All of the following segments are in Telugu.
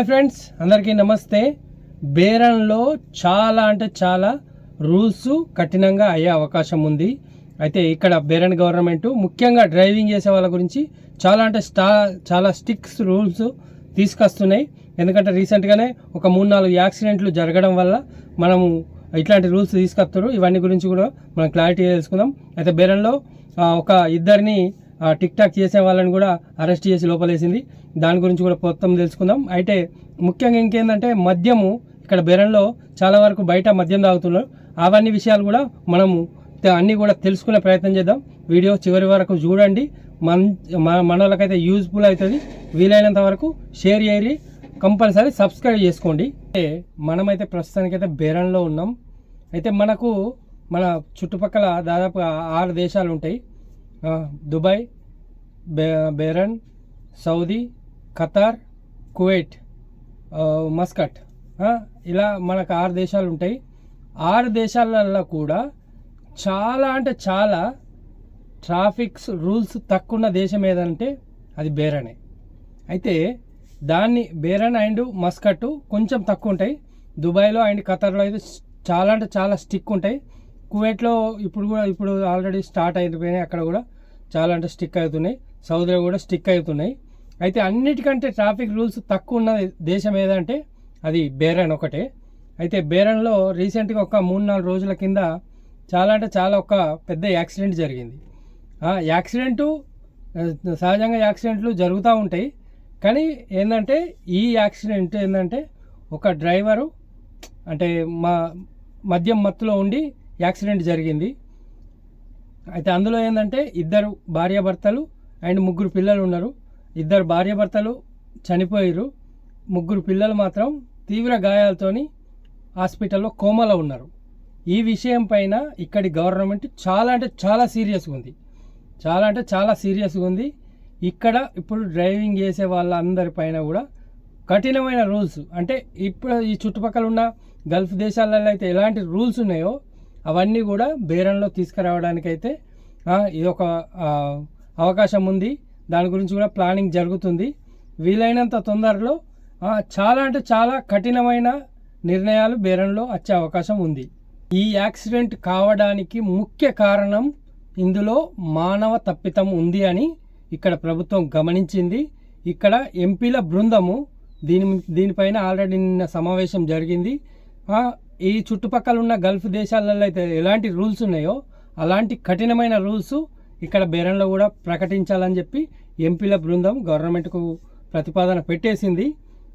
హాయ్ ఫ్రెండ్స్ అందరికీ నమస్తే. బేరంలో చాలా అంటే చాలా రూల్స్ కఠినంగా అయ్యే అవకాశం ఉంది. అయితే ఇక్కడ బేరన్ గవర్నమెంట్ ముఖ్యంగా డ్రైవింగ్ చేసే వాళ్ళ గురించి చాలా అంటే స్టా చాలా స్టిక్స్ రూల్స్ తీసుకొస్తున్నాయి. ఎందుకంటే రీసెంట్గానే ఒక మూడు నాలుగు యాక్సిడెంట్లు జరగడం వల్ల మనము ఇట్లాంటి రూల్స్ తీసుకొస్తారు ఇవన్నీ గురించి కూడా మనం క్లారిటీ తెలుసుకుందాం. అయితే బేరంలో ఒక ఇద్దరిని టిక్ టాక్ చేసే వాళ్ళని కూడా అరెస్ట్ చేసి లోపలేసింది. దాని గురించి కూడా మొత్తం తెలుసుకుందాం. అయితే ముఖ్యంగా ఇంకేందంటే మద్యము ఇక్కడ బెరంలో చాలా వరకు బయట మద్యం తాగుతున్నారు. అవన్నీ విషయాలు కూడా మనము అన్నీ కూడా తెలుసుకునే ప్రయత్నం చేద్దాం. వీడియో చివరి వరకు చూడండి. మన మన- వాళ్ళకైతే యూజ్ఫుల్ అవుతుంది. వీలైనంత వరకు షేర్ చేయరి కంపల్సరీ సబ్స్క్రైబ్ చేసుకోండి. అయితే మనమైతే ప్రస్తుతానికైతే బెరన్లో ఉన్నాం. అయితే మనకు మన చుట్టుపక్కల దాదాపు ఆరు దేశాలు ఉంటాయి. Dubai Bahrain Saudi Qatar Kuwait Muscat. ఇలా మనకు ఆరు దేశాలు ఉంటాయి. ఆరు దేశాలలో కూడా చాలా అంటే చాలా ట్రాఫిక్స్ రూల్స్ తక్కువ ఉన్న దేశం ఏదంటే అది బేరనే అయితే దాన్ని బేరన్ అండ్ మస్కట్ కొంచెం తక్కువ ఉంటాయి. దుబాయ్లో అండ్ ఖతర్లో అయితే చాలా అంటే చాలా స్టిక్ ఉంటాయి. కువైట్లో ఇప్పుడు కూడా ఇప్పుడు ఆల్రెడీ స్టార్ట్ అయిపోయినాయి అక్కడ కూడా. చాలా అంటే స్టిక్ అవుతున్నాయి. సౌదీలో కూడా స్టిక్ అవుతున్నాయి. అయితే అన్నిటికంటే ట్రాఫిక్ రూల్స్ తక్కువ ఉన్న దేశం ఏదంటే అది బేరన్ ఒకటే. అయితే బేరన్లో రీసెంట్గా ఒక మూడు నాలుగు రోజుల కింద చాలా అంటే చాలా ఒక పెద్ద యాక్సిడెంట్ జరిగింది. ఆ యాక్సిడెంటు సహజంగా యాక్సిడెంట్లు జరుగుతూ ఉంటాయి. కానీ ఏంటంటే ఈ యాక్సిడెంట్ ఏంటంటే ఒక డ్రైవరు అంటే మా మద్యం మత్తులో ఉండి యాక్సిడెంట్ జరిగింది. అయితే అందులో ఏంటంటే ఇద్దరు భార్యాభర్తలు అండ్ ముగ్గురు పిల్లలు ఉన్నారు. ఇద్దరు భార్యాభర్తలు చనిపోయారు ముగ్గురు పిల్లలు మాత్రం తీవ్ర గాయాలతోని హాస్పిటల్లో కోమలో ఉన్నారు. ఈ విషయం పైన ఇక్కడి గవర్నమెంట్ చాలా అంటే చాలా సీరియస్గా ఉంది. చాలా అంటే చాలా సీరియస్గా ఉంది. ఇక్కడ ఇప్పుడు డ్రైవింగ్ చేసే వాళ్ళందరిపైన కూడా కఠినమైన రూల్స్ అంటే ఇప్పుడు ఈ చుట్టుపక్కల ఉన్న గల్ఫ్ దేశాలలో అయితే ఎలాంటి రూల్స్ ఉన్నాయో అవన్నీ కూడా బేరంలో తీసుకురావడానికైతే ఆ, ఇది ఒక అవకాశం ఉంది. దాని గురించి కూడా ప్లానింగ్ జరుగుతుంది. వీలైనంత తొందరలో చాలా అంటే చాలా కఠినమైన నిర్ణయాలు బేరంలో వచ్చే అవకాశం ఉంది. ఈ యాక్సిడెంట్ కావడానికి ముఖ్య కారణం ఇందులో మానవ తప్పితం ఉంది అని ఇక్కడ ప్రభుత్వం గమనించింది. ఇక్కడ ఎంపీల బృందము దీని దీనిపైన ఆల్రెడీ నిన్న సమావేశం జరిగింది. ఈ చుట్టుపక్కల ఉన్న గల్ఫ్ దేశాలలో అయితే ఎలాంటి రూల్స్ ఉన్నాయో అలాంటి కఠినమైన రూల్స్ ఇక్కడ బేరంలో కూడా ప్రకటించాలని చెప్పి ఎంపీల బృందం గవర్నమెంట్కు ప్రతిపాదన పెట్టేసింది.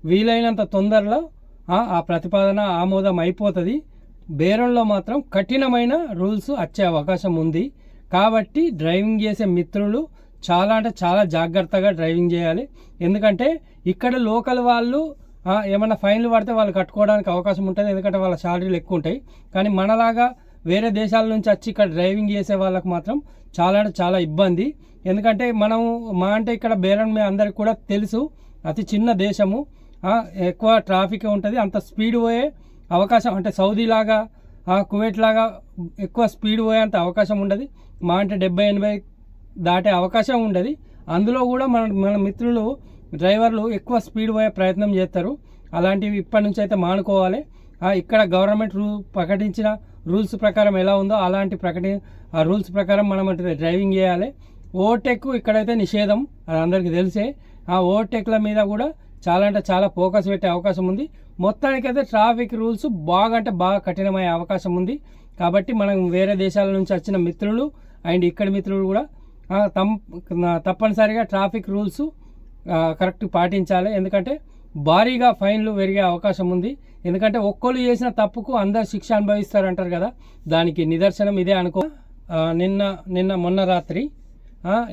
వీలైనంత తొందరలో ఆ ప్రతిపాదన ఆమోదం అయిపోతుంది. బేరంలో మాత్రం కఠినమైన రూల్స్ వచ్చే అవకాశం ఉంది. కాబట్టి డ్రైవింగ్ చేసే మిత్రులు చాలా అంటే చాలా జాగ్రత్తగా డ్రైవింగ్ చేయాలి. ఎందుకంటే ఇక్కడ లోకల్ వాళ్ళు ఏమైనా ఏమన్నా ఫైన్లు పడితే వాళ్ళు కట్టుకోవడానికి అవకాశం ఉంటుంది ఎందుకంటే వాళ్ళ శాలరీలు ఎక్కువ ఉంటాయి. కానీ మనలాగా వేరే దేశాల నుంచి వచ్చి ఇక్కడ డ్రైవింగ్ చేసే వాళ్ళకి మాత్రం చాలా అంటే చాలా ఇబ్బంది. ఎందుకంటే మనం మా అంటే ఇక్కడ బేరం మీ అందరికి కూడా తెలుసు అతి చిన్న దేశము. ఎక్కువ ట్రాఫిక్ ఉంటుంది అంత స్పీడ్ పోయే అవకాశం అంటే సౌదీ లాగా కువైట్ లాగా ఎక్కువ స్పీడ్ పోయేంత అవకాశం ఉండదు. మా అంటే డెబ్బై ఎనభై దాటే అవకాశం ఉండదు. అందులో కూడా మన మన మిత్రులు డ్రైవర్లు ఎక్కువ స్పీడ్ పోయే ప్రయత్నం చేస్తారు. అలాంటివి ఇప్పటి నుంచి అయితే మానుకోవాలి. ఇక్కడ గవర్నమెంట్ రూ ప్రకటించిన రూల్స్ ప్రకారం ఎలా ఉందో అలాంటి ప్రకటి ఆ రూల్స్ ప్రకారం మనం అంటే డ్రైవింగ్ చేయాలి. ఓవర్టేక్ ఇక్కడైతే నిషేధం అది అందరికీ తెలిసే. ఆ ఓవర్టేక్ల మీద కూడా చాలా అంటే చాలా ఫోకస్ పెట్టే అవకాశం ఉంది. మొత్తానికైతే ట్రాఫిక్ రూల్స్ బాగా అంటే బాగా కఠినమయ్యే అవకాశం ఉంది. కాబట్టి మనం వేరే దేశాల నుంచి వచ్చిన మిత్రులు అండ్ ఇక్కడి మిత్రులు కూడా తప్పనిసరిగా ట్రాఫిక్ రూల్స్ కరెక్ట్ పాటించాలి. ఎందుకంటే భారీగా ఫైన్లు పెరిగే అవకాశం ఉంది. ఎందుకంటే ఒక్కళ్ళు చేసిన తప్పుకు అందరు శిక్ష అనుభవిస్తారు అంటారు కదా. దానికి నిదర్శనం ఇదే అనుకో. నిన్న నిన్న మొన్న రాత్రి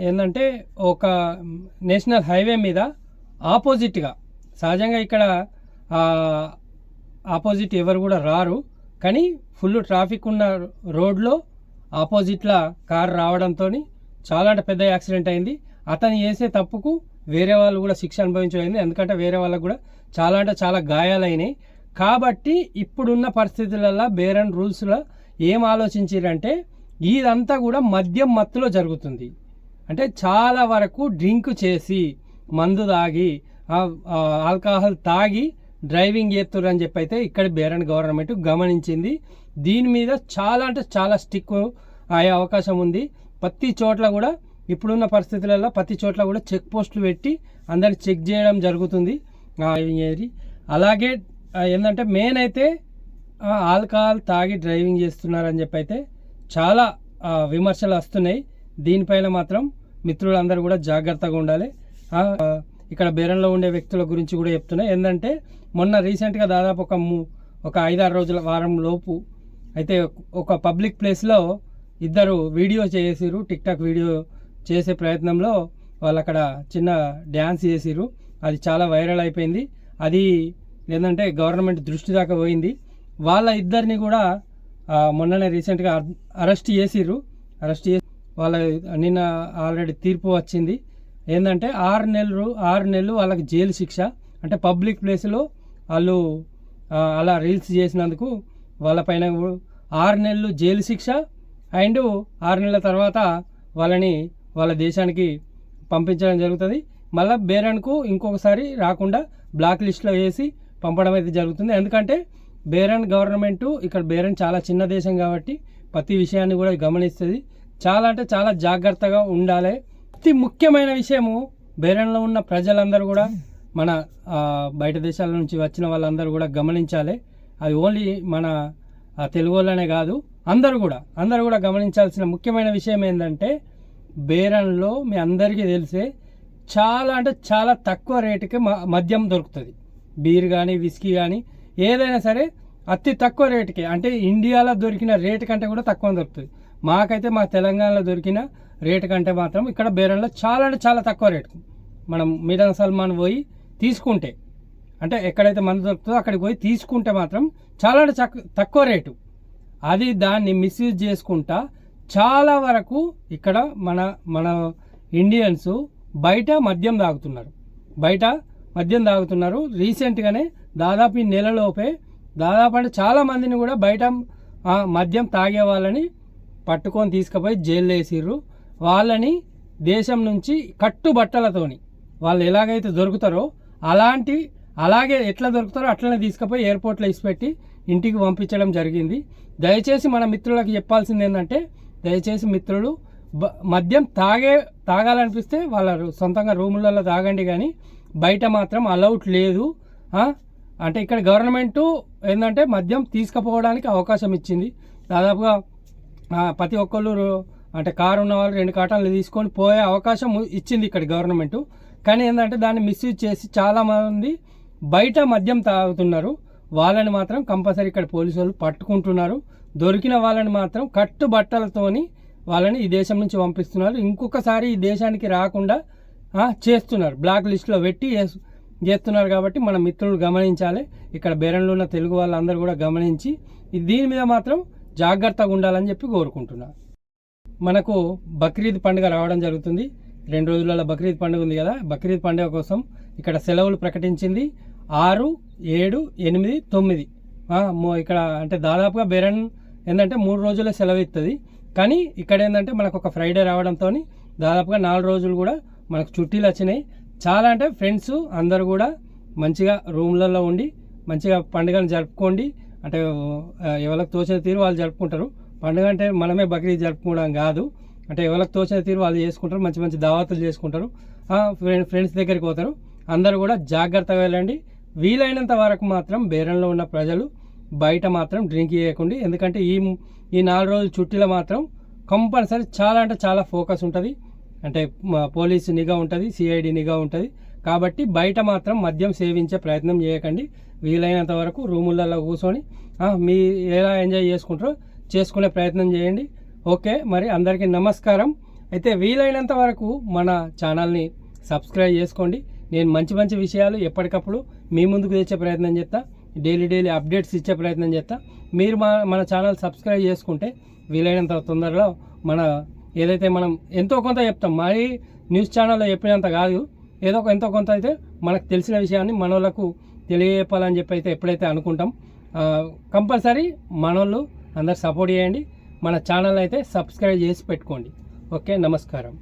ఏంటంటే ఒక నేషనల్ హైవే మీద ఆపోజిట్గా సహజంగా ఇక్కడ ఆపోజిట్ ఎవరు కూడా రారు. కానీ ఫుల్ ట్రాఫిక్ ఉన్న రోడ్లో ఆపోజిట్లా కారు రావడంతో చాలా అంటే పెద్ద యాక్సిడెంట్ అయింది. అతను చేసే తప్పుకు వేరే వాళ్ళు కూడా శిక్ష అనుభవించబడింది ఎందుకంటే వేరే వాళ్ళకు కూడా చాలా అంటే చాలా గాయాలైనాయి. కాబట్టి ఇప్పుడున్న పరిస్థితులలో బేరన్ రూల్స్లో ఏం ఆలోచించారంటే ఇదంతా కూడా మద్యం మత్తులో జరుగుతుంది. అంటే చాలా వరకు డ్రింక్ చేసి మందు తాగి ఆల్కహాల్ తాగి డ్రైవింగ్ చేస్తున్నారు అని చెప్పి అయితే ఇక్కడ బేరన్ గవర్నమెంట్ గమనించింది. దీని మీద చాలా అంటే చాలా స్టిక్ అయ్యే అవకాశం ఉంది. ప్రతి చోట్ల కూడా ఇప్పుడున్న పరిస్థితులలో ప్రతి చోట్ల కూడా చెక్ పోస్టులు పెట్టి అందరిని చెక్ చేయడం జరుగుతుంది. డ్రైవింగ్ ఏది? అలాగే ఏంటంటే మెయిన్ అయితే ఆల్కహాల్ తాగి డ్రైవింగ్ చేస్తున్నారని చెప్పి అయితే చాలా విమర్శలు వస్తున్నాయి. దీనిపైన మాత్రం మిత్రులందరూ కూడా జాగ్రత్తగా ఉండాలి. ఇక్కడ బేరంలో ఉండే వ్యక్తుల గురించి కూడా చెప్తున్నాయి ఏంటంటే మొన్న రీసెంట్గా దాదాపు ఒక ము- ఒక ఐదారు రోజుల వారం లోపు అయితే ఒక పబ్లిక్ ప్లేస్లో ఇద్దరు వీడియో చేసిరు టిక్టాక్ వీడియో చేసే ప్రయత్నంలో వాళ్ళు అక్కడ చిన్న డ్యాన్స్ చేసిరు అది చాలా వైరల్ అయిపోయింది. అది ఏంటంటే గవర్నమెంట్ దృష్టి దాకా పోయింది. వాళ్ళ ఇద్దరిని కూడా మొన్ననే రీసెంట్గా అరెస్ట్ చేసిర్రు. అరెస్ట్ చేసి వాళ్ళ నిన్న ఆల్రెడీ తీర్పు వచ్చింది. ఏంటంటే ఆరు నెలలు ఆరు నెలలు వాళ్ళకి జైలు శిక్ష. అంటే పబ్లిక్ ప్లేస్లో వాళ్ళు అలా రీల్స్ చేసినందుకు వాళ్ళపైన ఆరు నెలలు జైలు శిక్ష. అండ్ ఆరు నెలల తర్వాత వాళ్ళని వాళ్ళ దేశానికి పంపించడం జరుగుతుంది. మళ్ళీ బేరన్కు ఇంకొకసారి రాకుండా బ్లాక్ లిస్ట్లో వేసి పంపడం అయితే జరుగుతుంది. ఎందుకంటే బేరన్ గవర్నమెంట్ ఇక్కడ బేరన్ చాలా చిన్న దేశం కాబట్టి ప్రతి విషయాన్ని కూడా గమనిస్తుంది. చాలా అంటే చాలా జాగ్రత్తగా ఉండాలి. అతి ముఖ్యమైన విషయము బేరన్లో ఉన్న ప్రజలందరూ కూడా మన బయట దేశాల నుంచి వచ్చిన వాళ్ళందరూ కూడా గమనించాలి. అది ఓన్లీ మన తెలుగు వాళ్ళనే కాదు అందరూ కూడా అందరూ కూడా గమనించాల్సిన ముఖ్యమైన విషయం ఏంటంటే బేరన్లో మీ అందరికీ తెలిసే చాలా అంటే చాలా తక్కువ రేటుకి మ- మద్యం దొరుకుతుంది. బీర్ కానీ విస్కీ కానీ ఏదైనా సరే అతి తక్కువ రేటుకి. అంటే ఇండియాలో దొరికిన రేటు కంటే కూడా తక్కువ దొరుకుతుంది. మాకైతే మా తెలంగాణలో దొరికిన రేటు కంటే మాత్రం ఇక్కడ బేరంలో చాలా అంటే చాలా తక్కువ రేటుకు మనం మిడన్ సల్మాన్ పోయి తీసుకుంటే అంటే ఎక్కడైతే మందు దొరుకుతుందో అక్కడికి పోయి తీసుకుంటే మాత్రం చాలా అంటే తక్కువ రేటు. అది దాన్ని మిస్యూజ్ చేసుకుంటా చాలా వరకు ఇక్కడ మన మన ఇండియన్స్ బయట మద్యం తాగుతున్నారు. బయట మద్యం తాగుతున్నారు. రీసెంట్గానే దాదాపు ఈ నెలలోపే దాదాపు అంటే చాలా మందిని కూడా బయట మద్యం తాగే వాళ్ళని పట్టుకొని తీసుకుపోయి జైల్లో వేసిర్రు. వాళ్ళని దేశం నుంచి కట్టుబట్టలతోని వాళ్ళు ఎలాగైతే దొరుకుతారో అలాంటి అలాగే ఎట్లా దొరుకుతారో అట్లనే తీసుకుపోయి ఎయిర్పోర్ట్లో ఇసిపెట్టి ఇంటికి పంపించడం జరిగింది. దయచేసి మన మిత్రులకు చెప్పాల్సింది ఏంటంటే దయచేసి మిత్రులు బ- మద్యం తాగే తాగాలనిపిస్తే వాళ్ళ సొంతంగా రూములలో తాగండి కానీ బయట మాత్రం అలౌట్ లేదు. అంటే ఇక్కడ గవర్నమెంటు ఏంటంటే మద్యం తీసుకుపోవడానికి అవకాశం ఇచ్చింది. దాదాపుగా ప్రతి ఒక్కళ్ళు అంటే కారు ఉన్న వాళ్ళు రెండు కాటాలు తీసుకొని పోయే అవకాశం ఇచ్చింది ఇక్కడ గవర్నమెంట్. కానీ ఏంటంటే దాన్ని మిస్యూజ్ చేసి చాలామంది బయట మద్యం తాగుతున్నారు. వాళ్ళని మాత్రం కంపల్సరీ ఇక్కడ పోలీసు వాళ్ళు పట్టుకుంటున్నారు. దొరికిన వాళ్ళని మాత్రం కట్టుబట్టలతోని వాళ్ళని ఈ దేశం నుంచి పంపిస్తున్నారు. ఇంకొకసారి ఈ దేశానికి రాకుండా చేస్తున్నారు. బ్లాక్ లిస్ట్లో పెట్టి చేస్తున్నారు కాబట్టి మన మిత్రులు గమనించాలి. ఇక్కడ బెరన్లో ఉన్న తెలుగు వాళ్ళందరూ కూడా గమనించి దీని మీద మాత్రం జాగ్రత్తగా ఉండాలని చెప్పి కోరుకుంటున్నారు మనకు బక్రీద్ పండుగ రావడం జరుగుతుంది. రెండు రోజులలో బక్రీద్ పండుగ ఉంది కదా. బక్రీద్ పండుగ కోసం ఇక్కడ సెలవులు ప్రకటించింది. ఆరు ఏడు ఎనిమిది తొమ్మిది. ఇక్కడ అంటే దాదాపుగా బెరన్ ఏంటంటే మూడు రోజుల సెలవు ఇస్తుంది కానీ ఇక్కడ ఏంటంటే మనకు ఒక ఫ్రైడే రావడంతో దాదాపుగా నాలుగు రోజులు కూడా మనకు చుట్టీలు వచ్చినాయి. చాలా అంటే ఫ్రెండ్స్ అందరు కూడా మంచిగా రూమ్లలో ఉండి మంచిగా పండుగను జరుపుకోండి. అంటే ఎవరికి తోచిన తీరు వాళ్ళు జరుపుకుంటారు. పండుగ అంటే మనమే బక్రీద్ జరుపుకోవడం కాదు. అంటే ఎవరికి తోచిన తీరు వాళ్ళు చేసుకుంటారు. మంచి మంచి దావతులు చేసుకుంటారు. ఫ్రెండ్స్ దగ్గరికి పోతారు. అందరూ కూడా జాగ్రత్తగా వెళ్ళండి. వీలైనంత వరకు మాత్రం బేరంలో ఉన్న ప్రజలు బయట మాత్రం డ్రింక్ చేయకండి. ఎందుకంటే ఈ ఈ నాలుగు రోజుల చుట్టీలో మాత్రం కంపల్సరీ చాలా అంటే చాలా ఫోకస్ ఉంటుంది. అంటే పోలీస్ పోలీసు నిఘా ఉంటుంది సిఐడి నిఘా ఉంటుంది. కాబట్టి బయట మాత్రం మద్యం సేవించే ప్రయత్నం చేయకండి. వీలైనంత వరకు రూములలో కూర్చొని మీ ఎలా ఎంజాయ్ చేసుకుంటారో చేసుకునే ప్రయత్నం చేయండి. ఓకే మరి అందరికీ నమస్కారం. అయితే వీలైనంత వరకు మన ఛానల్ని సబ్స్క్రైబ్ చేసుకోండి. నేను మంచి మంచి విషయాలు ఎప్పటికప్పుడు మీ ముందుకు తెచ్చే ప్రయత్నం చేస్తా. డైలీ డైలీ అప్డేట్స్ ఇచ్చే ప్రయత్నం చేస్తా. మీరు మా మన ఛానల్ సబ్స్క్రైబ్ చేసుకుంటే వీలైనంత తొందరలో మన ఏదైతే మనం ఎంతో కొంత చెప్తాం మరి న్యూస్ ఛానల్లో చెప్పినంత కాదు. ఏదో ఒక ఎంతో కొంత అయితే మనకు తెలిసిన విషయాన్ని మనోళ్ళకు తెలియజెప్పాలని చెప్పి అయితే ఎప్పుడైతే అనుకుంటాం కంపల్సరీ మనోళ్ళు అందరు సపోర్ట్ చేయండి. మన ఛానల్ అయితే సబ్స్క్రైబ్ చేసి పెట్టుకోండి. ఓకే నమస్కారం.